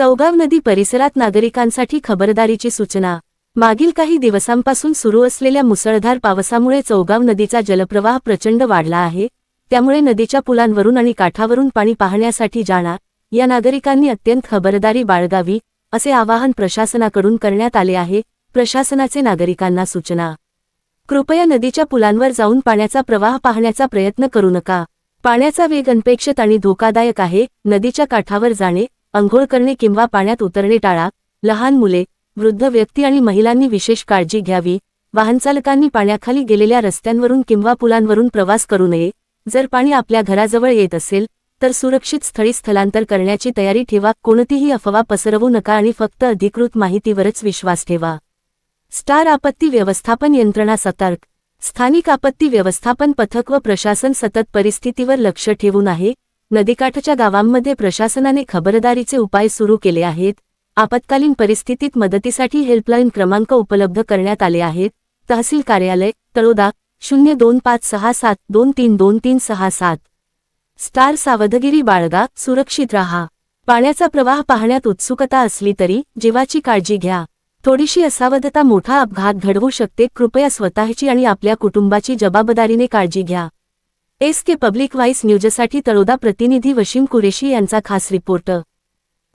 चौगाव नदी परिसरात नागरिकांसाठी खबरदारीची सूचना. मागील काही दिवसांपासून सुरू असलेल्या मुसळधार पावसामुळे चौगाव नदीचा जलप्रवाह प्रचंड वाढला आहे त्यामुळे नदीच्या पुलांवरून आणि काठावरून पाणी पाहण्यासाठी जाणार या नागरिकांनी अत्यंत खबरदारी बाळगावी असे आवाहन प्रशासनाकडून करण्यात आले आहे प्रशासनाचे नागरिकांना सूचना. कृपया नदीच्या पुलांवर जाऊन पाण्याचा प्रवाह पाहण्याचा प्रयत्न करू नका. पाण्याचा वेग अनपेक्षित आणि धोकादायक आहे नदीच्या काठावर जाणे अंघोळ करणे किंवा पाण्यात उतरणे टाळा. लहान मुले वृद्ध व्यक्ती आणि महिलांनी विशेष काळजी घ्यावी. वाहनचालकांनी पाण्याखाली गेलेल्या रस्त्यांवरून किंवा पुलांवरून प्रवास करू नये. जर पाणी आपल्या घराजवळ येत असेल तर सुरक्षित स्थळी स्थलांतर करण्याची तयारी ठेवा. कोणतीही अफवा पसरवू नका आणि फक्त अधिकृत माहितीवरच विश्वास ठेवा. स्टार आपत्ती व्यवस्थापन यंत्रणा सतर्क. स्थानिक आपत्ती व्यवस्थापन पथक व प्रशासन सतत परिस्थितीवर लक्ष ठेवून आहे. नदीकाठच्या गावांमध्ये प्रशासनाने खबरदारीचे उपाय सुरू केले आहेत. आपत्कालीन परिस्थितीत मदतीसाठी हेल्पलाईन क्रमांक उपलब्ध करण्यात आले आहेत. तहसील कार्यालय तळोदा शून्य दोन पाच सहा सात दोन तीन दोन तीन सहा सात. स्टार सावधगिरी बाळगा सुरक्षित रहा. पाण्याचा प्रवाह पाहण्यात उत्सुकता असली तरी जीवाची काळजी घ्या. थोडीशी असावधता मोठा अपघात घडवू शकते. कृपया स्वतःची आणि आपल्या कुटुंबाची जबाबदारीने काळजी घ्या. एस के पब्लिक व्हाईस न्यूजसाठी तळोदा प्रतिनिधी वशीम कुरेशी यांचा खास रिपोर्ट.